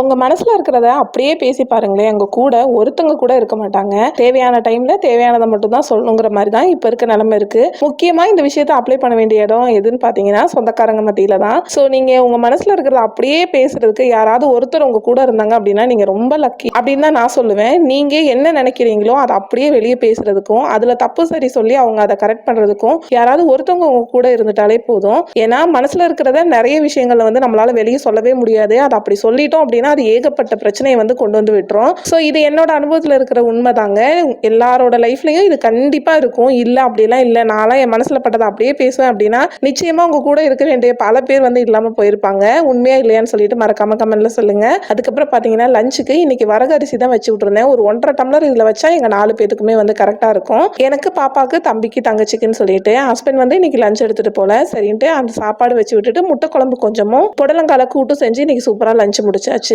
உங்கள் மனசில் இருக்கிறத அப்படியே பேசி பாருங்களேன். எங்கள் கூட ஒருத்தங்க கூட இருக்க மாட்டாங்க. தேவையான டைமில் தேவையானதை மட்டும் தான் சொல்லணுங்கிற மாதிரி தான் இப்போ இருக்க நிலமை இருக்குது முக்கியமாக இந்த விஷயத்த அப்ளை பண்ண வேண்டிய இடம் எதுன்னு பார்த்தீங்கன்னா சொந்தக்காரங்க மத்தியில் தான். ஸோ நீங்கள் உங்கள் மனசில் இருக்கிறத அப்படியே பேசுகிறதுக்கு யாராவது ஒருத்தர் உங்கள் கூட இருந்தாங்க அப்படின்னா நீங்கள் ரொம்ப லக்கி அப்படின்னு தான் நான் சொல்லுவேன். நீங்கள் என்ன நினைக்கிறீங்களோ அதை அப்படியே வெளியே பேசுறதுக்கும் அதில் தப்பு சரி சொல்லி அவங்க அதை கரெக்ட் பண்ணுறதுக்கும் யாராவது ஒருத்தவங்க உங்கள் கூட இருந்துட்டாலே போதும். ஏன்னா மனசில் இருக்கிறத நிறைய விஷயங்களை வந்து நம்மளால் வெளியே சொல்லவே முடியாது. அதை அப்படி சொல்லிட்டோம் அப்படின்னா அது ஏகப்பட்ட பிரச்சனையை வந்து கொண்டு வந்து விட்டுரும். ஸோ இது என்னோட அனுபவத்தில் இருக்கிற உண்மை தாங்க எல்லாரோட லைஃப்லையும் இது கண்டிப்பாக இருக்கும். இல்லை அப்படிலாம் இல்லை. நான்லாம் என் மனசில் பட்டதை அப்படியே பேசுவேன் அப்படின்னா நிச்சயமாக உங்கள் கூட இருக்க வேண்டிய பல பேர் வந்து இல்லாமல் போயிருப்பாங்க. உண்மையாக இல்லையான்னு சொல்லிட்டு மறக்காம கமெண்ட்ல சொல்லுங்க. அதுக்கப்புறம் பார்த்தீங்கன்னா லஞ்சுக்கு இன்னைக்கு வரகரிசி தான் வச்சு விட்டுருந்தேன். ஒரு ஒன்றரை டம்ளர் இதில் வச்சா எங்கள் நாலு பேத்துக்குமே வந்து கரெக்டாக இருக்கும். எனக்கு பாப்பாக்கு தம்பிக்கு தங்கச்சிக்குன்னு சொல்லிட்டு ஹஸ்பண்ட் வந்து இன்னைக்கு லஞ்ச் எடுத்துட்டு போல. சரின்ட்டு அந்த சாப்பாடு வச்சு விட்டுட்டு முட்டை குழம்பு கொஞ்சமும் புடலங்கால கூட்டும் செஞ்சு இன்னைக்கு சூப்பராக லஞ்ச் முடிச்சாச்சு.